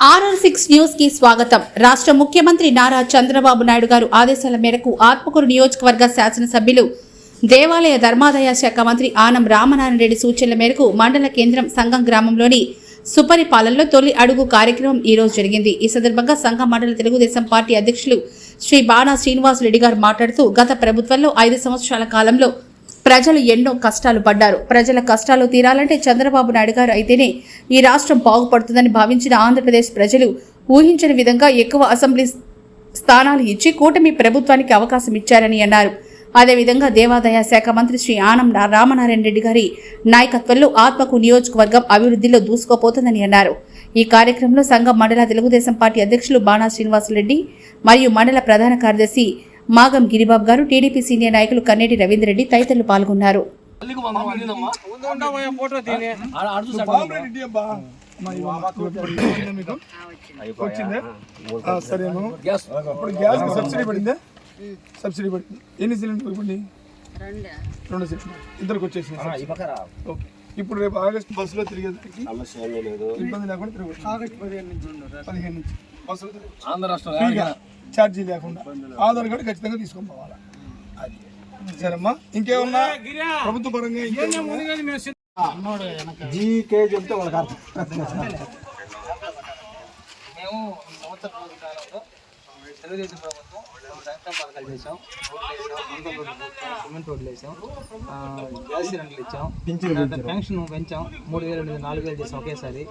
RR six న్యూస్కి స్వాగతం. రాష్ట్ర ముఖ్యమంత్రి నారా చంద్రబాబు నాయుడు గారు ఆదేశాల మేరకు ఆత్మకూరు నియోజకవర్గ శాసనసభ్యులు దేవాలయ ధర్మాదాయ శాఖ మంత్రి ఆనం రామనారాయణ రెడ్డి సూచనల మేరకు మండల కేంద్రం సంఘం గ్రామంలోని సుపరిపాలనలో తొలి అడుగు కార్యక్రమం ఈ రోజు జరిగింది. ఈ సందర్భంగా సంఘం మండల తెలుగుదేశం పార్టీ అధ్యక్షులు శ్రీ బాణా శ్రీనివాస్ రెడ్డి గారు మాట్లాడుతూ గత ప్రభుత్వంలో ఐదు సంవత్సరాల కాలంలో ప్రజలు ఎన్నో కష్టాలు పడ్డారు. ప్రజల కష్టాలు తీరాలంటే చంద్రబాబు నాయుడు గారు అయితేనే ఈ రాష్ట్రం బాగుపడుతుందని భావించిన ఆంధ్రప్రదేశ్ ప్రజలు ఊహించని విధంగా ఎక్కువ అసెంబ్లీ స్థానాలు ఇచ్చి కూటమి ప్రభుత్వానికి అవకాశం ఇచ్చారని అన్నారు. అదేవిధంగా దేవాదాయ శాఖ మంత్రి శ్రీ ఆనం రామనారాయణ రెడ్డి గారి నాయకత్వంలో ఆత్మకు నియోజకవర్గం అభివృద్ధిలో దూసుకుపోతుందని అన్నారు. ఈ కార్యక్రమంలో సంఘం మండల తెలుగుదేశం పార్టీ అధ్యక్షులు బాణా శ్రీనివాసరెడ్డి మరియు మండల ప్రధాన కార్యదర్శి మాగం గిరిబాబు గారు టీడీపీ సీనియర్ నాయకులు కన్నేటి రవీంద్రెడ్డి తదితరులు పాల్గొన్నారు. రెడ్డి ఇప్పుడు సబ్సిడీ పడిందా సబ్సిడీ పడింది ఎన్ని సిలిండర్లు పడింది రెండు సిలిండర్ ఇద్దరికి వచ్చేసింది ఓకే ఇప్పుడు రేపు ఆగస్ట్ బస్సులో తిరిగేదానికి ఇబ్బంది లేకుండా తిరగచ్చు ఆగస్ట్ పదిహేను నుంచి పదిహేను నుంచి బస్సులో ఆంధ్ర రాష్ట్రం ఛార్జీ లేకుండా ఆధార్ కార్డు ఖచ్చితంగా తీసుకొని పోవాలా. అది. సరేమ్మా? ఇంకేమన్నా? ప్రభుత్వ పరంగా జీకే చెప్తే వాళ్ళకి అర్థం మేము ఈ సంవత్సర రోజు కాలంలో తెలుగుదేశం ప్రభుత్వం సంక్షేమ పథకాలు చేసాం సిమెంట్ రోడ్లు వేసాం ఆ, గ్యాస్ సిలిండర్లు ఇచ్చాం పెన్షన్ పెంచాం మూడు వేలు నాలుగు వేలు చేసాం ఒకేసారి.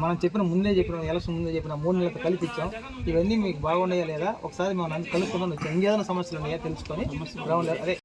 మనం చెప్పిన ముందే చెప్పిన ఎలక్షన్ ముందే చెప్పిన మూడు నెలలతో కలిపి ఇచ్చాం. ఇవన్నీ మీకు బాగున్నాయా లేదా? ఒకసారి మనం కలుపుకుందాం వచ్చాం. ఇంకేదైనా సమస్యలు ఉన్నాయా తెలుసుకొని గ్రౌండ్ అదే